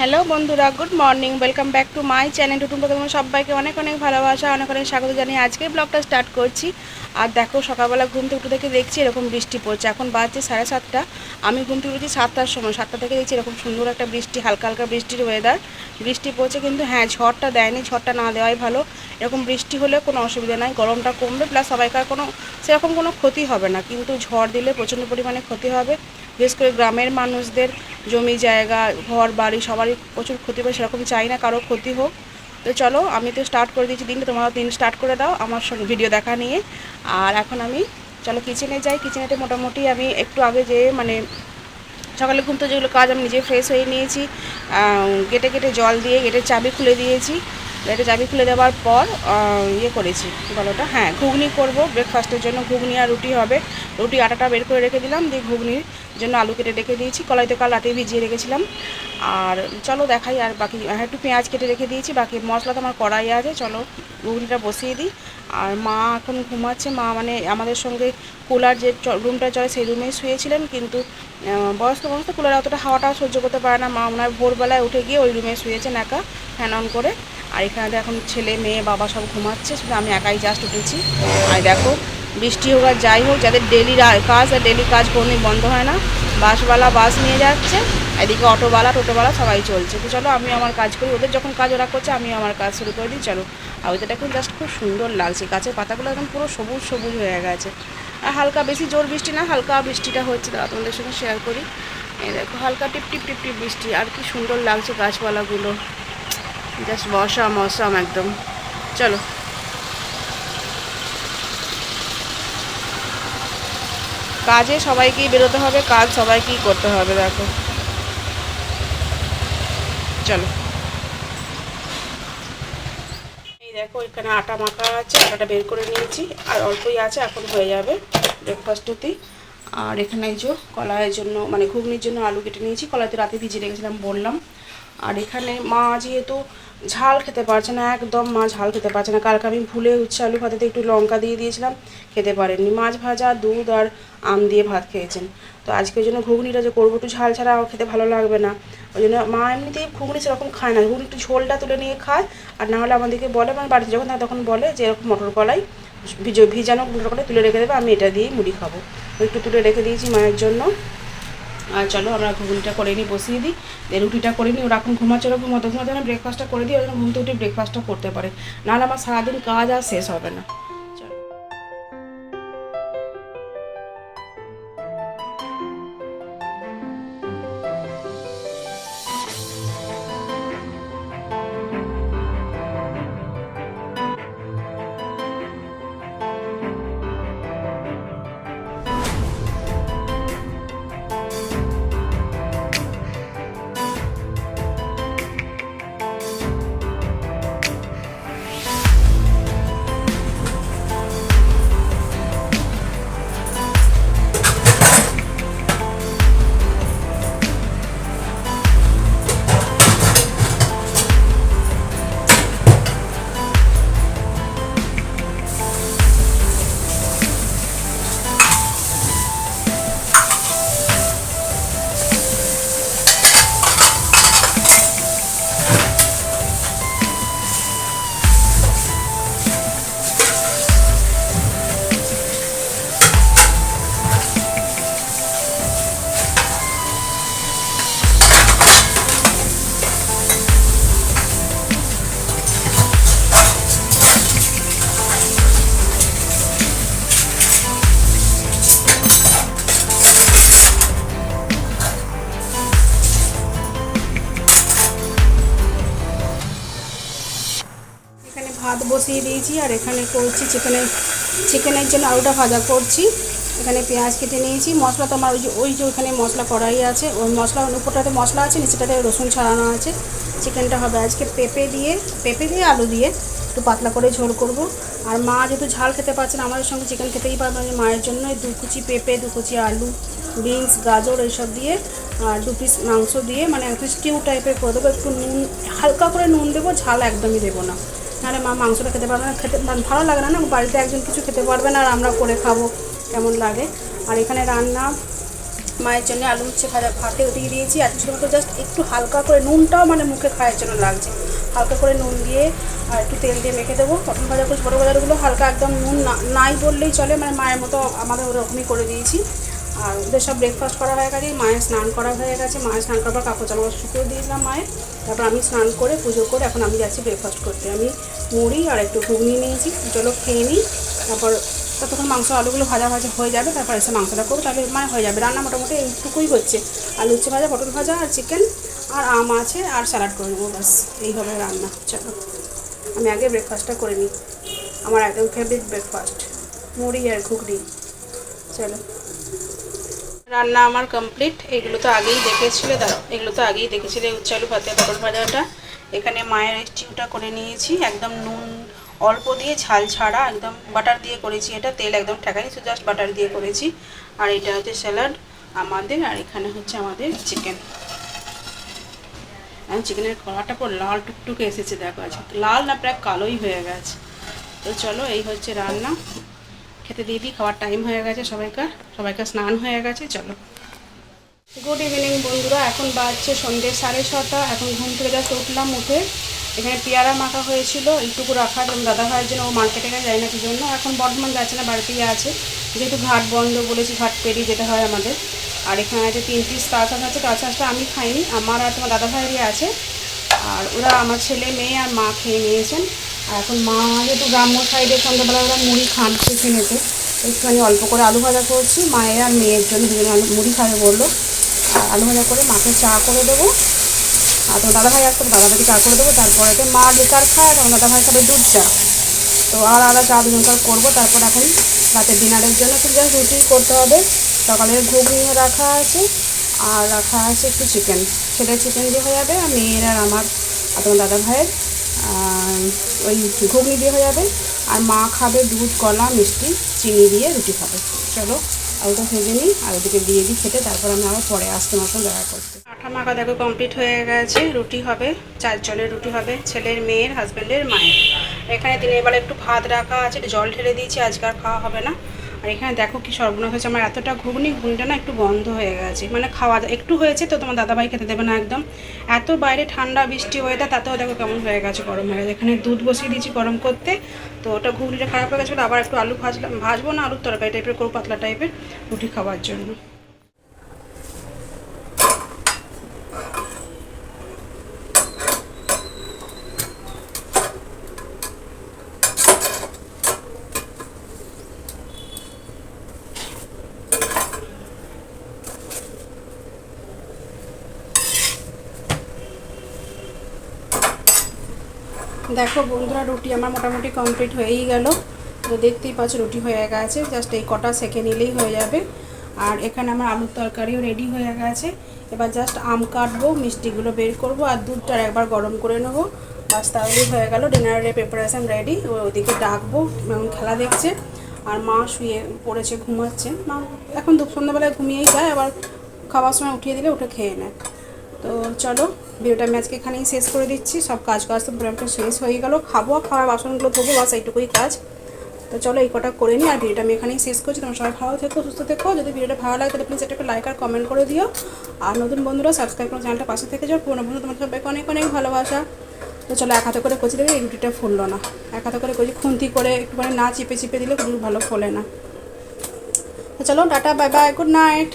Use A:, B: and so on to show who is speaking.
A: Hello বন্ধুরা, good morning welcome back to my channel টুটুম তোমার সবাইকে অনেক অনেক ভালোবাসা, অনেক অনেক স্বাগত জানিয়ে আজকে ব্লগটা স্টার্ট করছি। আর দেখো, সকালবেলা ঘুম থেকে উঠে থেকে দেখছি এরকম বৃষ্টি পড়ছে। এখন বাজছে সাড়ে সাতটা, আমি ঘুম থেকে উঠেছি সাতটার সময়। সাতটা থেকে দেখছি এরকম সুন্দর একটা বৃষ্টি, হালকা হালকা বৃষ্টির ওয়েদার বৃষ্টি পড়ছে কিন্তু হ্যাঁ ঝড়টা দেয়নি, ঝড়টা না দেওয়াই ভালো। এরকম বৃষ্টি হলে কোনো অসুবিধা নাই, গরমটা কমবে প্লাস সবাইকার কোনো, সেরকম কোনো ক্ষতি হবে না। কিন্তু ঝড় দিলে প্রচণ্ড পরিমাণে ক্ষতি হবে। বিশেষ করে গ্রামের মানুষদের জমি জায়গা, ঘর, বাড়ি সবারই প্রচুর ক্ষতি হবে, সেরকম চাই না কারও ক্ষতি হোক। তো চলো, আমি তো স্টার্ট করে দিয়েছি দিনটা তোমরা দিন স্টার্ট করে দাও আমার সঙ্গে ভিডিও দেখা নিয়ে। আর এখন আমি, চলো কিচেনে যাই কিচেনেতে মোটামুটি আমি একটু আগে যে মানে সকালে ঘুম থেকে যেগুলো কাজ আমি নিজে ফ্রেশ হয়ে নিয়েছি। গেটে গেটে জল দিয়ে গেটের চাবি খুলে দিয়েছি। গেটে চাবি খুলে দেওয়ার পর ইয়ে করেছি বলোটা হ্যাঁ ঘুগনি করব ব্রেকফাস্টের জন্য ঘুগনি আর রুটি হবে। রুটি আটাটা বের করে রেখে দিলাম, দিয়ে ঘুগনির জন্য আলু কেটে রেখে দিয়েছি কলাইতে কাল রাতে ভিজিয়ে রেখেছিলাম। আর চলো দেখাই আর বাকি হ্যাঁ একটু পেঁয়াজ কেটে রেখে দিয়েছি, বাকি মশলা তো আমার কড়াই আছে, চলো ঘুগনিটা বসিয়ে দিই। আর মা এখন ঘুমাচ্ছে, মা মানে আমাদের সঙ্গে কুলার যে রুমটা চলে সেই রুমেই শুয়েছিলেন, কিন্তু বয়স্ক তো কুলারে অতটা হাওয়াটাও সহ্য করতে পারে না, মা ওনার ভোরবেলায় উঠে গিয়ে ওই রুমে শুয়েছেন একা, ফ্যান অন করে। আর এখানে এখন ছেলে, মেয়ে, বাবা সব ঘুমাচ্ছে, শুধু আমি একাই জাস্ট উঠেছি। আর দেখো বৃষ্টি হোক আর যাই হোক, যাদের ডেলি কাজ আর ডেলি কাজ কোনো বন্ধ হয় না। বাসওয়ালা বাস নিয়ে যাচ্ছে, এদিকে অটোওয়ালা, টোটোওয়ালা সবাই চলছে। তো চলো, আমি আমার কাজ করি। ওদের যখন কাজ ওরা করছে আমি আমার কাজ শুরু করে দিই। চলো, আর ওইটা এখন জাস্ট খুব সুন্দর লাগছে। গাছের পাতাগুলো একদম পুরো সবুজ সবুজ হয়ে গেছে। আর হালকা বেশি জোর বৃষ্টি না, হালকা বৃষ্টিটা হচ্ছে দাদা তোমাদের সঙ্গে শেয়ার করি। এই দেখো, হালকা টিপ টিপ টিপ টিপ বৃষ্টি, আর কি সুন্দর লাগছে গাছপালাগুলো। জাস্ট বসা মশাম একদম। চলো। কাজে সবাইকেই বেরোতে হবে, কাজ সবাইকেই করতে হবে, দেখো। চলো। এই দেখো, এখানে আটা মাখা আছে, আটাটা বের করে নিয়েছি, আর অল্পই আছে, এখন হয়ে যাবে ব্রেকফাস্টতেই আর এখানে এই যে কলাইয়ের জন্য মানে ঘুগনির জন্য আলু কেটে নিয়েছি। কলাইতে রাতে ভিজিয়ে রেখেছিলাম, বললাম। আর এখানে মা যেহেতু ঝাল খেতে পারছে না, একদম মা ঝাল খেতে পারছে না। কালকে আমি ভুলে উচ্ছে আলু ভাতেতে একটু লঙ্কা দিয়ে দিয়েছিলাম, খেতে পারেননি। মাছ ভাজা, দুধ আর আম দিয়ে ভাত খেয়েছেন। তো আজকের জন্য ঘুগনিটা যে করব একটু ঝাল ছাড়া খেতে ভালো লাগবে না। ওই জন্য মা এমনিতেই ঘুগনি সেরকম খায় না। ঘুগনি একটু ঝোলটা তুলে নিয়ে খায়, আর না হলে আমাদেরকে বলে মানে বাড়িতে যখন থাকে তখন বলে যে এরকম মটর কলাই ভিজো, ভিজানো মটর কলাই তুলে রেখে দেবে, আমি এটা দিয়েই মুড়ি খাব। একটু তুলে রেখে দিয়েছি মায়ের জন্য। আর চলো আমরা ঘুগনিটা করে নিই, বসিয়ে দিই। রুটিটা করে নিই, ওরা এখন ঘুমাচ্ছে, ওরা ঘুমাতে ঘুমাতে না ব্রেকফাস্টটা করে দিই, ওরা যেন ঘুমতে উঠে ব্রেকফাস্টটা করতে পারে। নাহলে আমার সারাদিন কাজ আর শেষ হবে না। ভাত বসিয়ে দিয়েছি আর এখানে করছি চিকেনের চিকেনের জন্য আলুটা ভাজা করছি। এখানে পেঁয়াজ কেটে নিয়েছি, মশলা তো আমার ওই যে ওই যে ওখানে মশলা কড়াই আছে, ওই মশলা উপরটাতে মশলা আছে, নিচেটাতে রসুন ছাড়ানো আছে। চিকেনটা হবে আজকে পেঁপে দিয়ে পেঁপে দিয়ে আলু দিয়ে একটু পাতলা করে ঝোল করব। আর মা যেহেতু ঝাল খেতে পারছে না, আমাদের সঙ্গে চিকেন খেতেই পারবে না, মায়ের জন্য দু কুচি পেঁপে, দু কুচি আলু, বিনস, গাজর এইসব দিয়ে, আর দু পিস মাংস দিয়ে মানে একটু স্টিউ টাইপের করে দেবো, একটু নুন, হালকা করে নুন দেবো, ঝাল একদমই দেবো না। নাহলে মা মাংসটা খেতে পারবে না, খেতে মানে ভালো লাগে না না, বাড়িতে একজন কিছু খেতে পারবে না, আর আমরা করে খাব, কেমন লাগে। আর এখানে রান্না, মায়ের জন্য আলু উচ্ছে ভাজা, ভাতে দিয়ে দিয়েছি, আর শুধুমাত্র জাস্ট একটু হালকা করে নুনটাও মানে মুখে খাওয়ার জন্য লাগছে। হালকা করে নুন দিয়ে আর একটু তেল দিয়ে মেখে দেবো। পটল ভাজা করে ছোটো বাজারগুলো হালকা একদম নুন না- নাই বললেই চলে মানে মায়ের মতো আমাদের ওরকমই করে দিয়েছি। আর ওদের সব ব্রেকফাস্ট করা হয়ে গেছে, মায়ের স্নান করা হয়ে গেছে। মায়ের স্নান করার পর কাপড় জামা শুকিয়ে দিয়েছিলাম মায়ের। তারপর আমি স্নান করে, পুজো করে এখন আমি যাচ্ছি ব্রেকফাস্ট করতে। আমি মুড়ি আর একটু ঘুগনি নিয়েছি, চলো খেয়ে নিই। তারপর ততক্ষণ মাংস আলুগুলো ভাজা ভাজা হয়ে যাবে, তারপর এসে মাংসটা করব। তাহলে মানে হয়ে যাবে, রান্না মোটামুটি এইটুকুই হচ্ছে। আলু উচ্ছে ভাজা, পটল ভাজা আর চিকেন আর আম আছে আর স্যালাড করে নেব, ব্যাস। এইভাবে রান্না, চলো। আমি আগে ব্রেকফাস্টটা করে নিই। আমার একদম ফেভারিট ব্রেকফাস্ট মুড়ি আর ঘুগনি। চলো। রান্না আমার কমপ্লিট এগুলো তো আগেই দেখেছিলে, দাঁড়াও। এগুলো তো আগেই দেখেছিলে উচ্চ আলু ভাতে পটল ভাজাটা। এখানে মায়ের স্টিউটা করে নিয়েছি, একদম নুন অল্প দিয়ে ঝাল ছাড়া, একদম বাটার দিয়ে করেছি এটা, তেল একদম ঠেকানি, শুধু জাস্ট বাটার দিয়ে করেছি। আর এটা হচ্ছে স্যালাড আমাদের, আর এখানে হচ্ছে আমাদের চিকেন চিকেনের কড়াটা পর লাল টুকটুকে এসেছে, দেখো আছে লাল না প্রায় কালোই হয়ে গেছে। তো চলো, এই হচ্ছে রান্না। খেতে দিয়ে দিই, খাওয়ার টাইম হয়ে গেছে সবাইকার সবাইকার স্নান হয়ে গেছে, চলো। গুড ইভিনিং বন্ধুরা, এখন বাজছে সন্ধ্যে সাড়ে ছটা, এখন ঘুম থেকে জাস্ট উঠলাম উঠে। এখানে পেয়ারা মাখা হয়েছিল, এইটুকু রাখা যেমন দাদা ভাইয়ের জন্য, ও মার্কেটে যাই না কি জন্য। এখন বর্ধমান যাচ্ছে না, বাড়িতেই আছে। যেহেতু ঘাট বন্ধ বলেছি, ঘাট পেরিয়ে যেতে হয় আমাদের। আর এখানে আছে তিন পিস তাছাড়া আছে তাছাড়া আমি খাইনি, আমার আর তোমার দাদা ভাইয়েরই আছে। আর ওরা আমার ছেলে, মেয়ে আর মা খেয়ে নিয়েছেন। এখন মা যেহেতু গ্রাম্য সাইডে সন্ধ্যাবেলা ওরা মুড়ি খান টিফিনেতে একটুখানি অল্প করে আলু ভাজা করছি মায়ের আর মেয়ের জন্য দুজনে মুড়ি খাবে বলল। আর আলু ভাজা করে মাকে চা করে দেবো। আর তোমার দাদা ভাই আসবে দাদা ভাইকে চা করে দেবো। তারপরে মা লিকার খায় দাদা ভাই খাবে দুধ চা। তো আর আলাদা চা দুজনকার করব। তারপর এখন রাতের ডিনারের জন্য শুধু জাস্ট রুটি করতে হবে। সকালের ঘুগনিও রাখা আছে আর রাখা আছে একটু চিকেন সেটা চিকেন দিয়ে হয়ে যাবে। আর মেয়ের আর আমার আর তোমার দাদা ভাইয়ের আহ, ওই ঘুগনি দিয়ে হয়ে যাবে। আর মা খাবে দুধ, কলা, মিষ্টি, চিনি দিয়ে রুটি খাবে। চলো, আলুটা ভেজে নিই ওদিকে দিয়ে দিই খেতে, তারপর আমি আবার পরে আসতে সঙ্গে দেখা করতে। আঠা মাখা দেখো কমপ্লিট হয়ে গেছে, রুটি হবে, চারজনের রুটি হবে, ছেলের মেয়ের হাজব্যান্ডের মায়ের। এখানে দিনের বেলা একটু ভাত রাখা আছে জল ঢেলে দিয়েছি, আজকে আর খাওয়া হবে না। আর এখানে দেখো কি সর্বনাশ হয়েছে। আমার এতটা ঘুগনি, ঘুগনিটা না একটু বন্ধ হয়ে গেছে। মানে খাওয়া একটু হয়েছে তো তোমার দাদাভাই খেতে দেবে না একদম। এত বাইরে ঠান্ডা, বৃষ্টি ওয়েদার তাতেও দেখো কেমন হয়ে গেছে গরম হয়ে গেছে। এখানে দুধ বসিয়ে দিয়েছি গরম করতে। তো ওটা ঘুগনিটা খারাপ হয়ে গেছিল আবার একটু আলু ভাজলাম। ভাজবো না আলুর তরকারি টাইপের করব পাতলা টাইপের রুটি খাওয়ার জন্য। দেখো বন্ধুরা, রুটি আমার মোটামুটি কমপ্লিট হয়েই গেল। তো দেখতেই পাচ্ছ, রুটি হয়ে গেছে। জাস্ট এই কটা সেকে নিলেই হয়ে যাবে। আর এখানে আমার আলুর তরকারিও রেডি হয়ে গেছে। এবার জাস্ট আম কাটবো, মিষ্টিগুলো বের করব, আর দুধটা একবার গরম করে নেব। বাস তাহলেই হয়ে গেল। ডিনারের প্রিপারেশান রেডি ওদিকে ডাকবো, এবং খেলা দেখছে। আর মা শুয়ে পড়েছে, ঘুমাচ্ছে। মা এখন সন্ধ্যাবেলায় ঘুমিয়েই যায়, আবার খাওয়ার সময় উঠিয়ে দিলে, উঠে খেয়ে নেয়। তো চলো ভিডিওটা আমি আজকে এখানেই শেষ করে দিচ্ছি। সব কাজ কাজ তো পুরো শেষ হয়ে গেল। খাব, খাওয়ার বাসনগুলো ধোবো, বাস এইটুকুই কাজ। তো চলো, এই কটা করে নিই আর ভিডিওটা আমি এখানেই শেষ করছি। তোমার সবাই ভালো থেকো, সুস্থ থেকো। যদি ভিডিওটা ভালো লাগে, তাহলে প্লিজ একটা লাইক আর কমেন্ট করে দিও। আর নতুন বন্ধুরা সাবস্ক্রাইব করে চ্যানেলটা পাশে থেকে যাও। পুরোনো বন্ধু তোমার সবাইকে অনেক অনেক ভালোবাসা। তো চলো, এক হাতে করে কচি দেবে, এই রুটিটা ফুললো না। এক হাতে করে কচি, খুন্তি করে একটুখানি না চিপে চিপে দিলে খুব ভালো ফোলে না। তো চলো, tata bye bye good night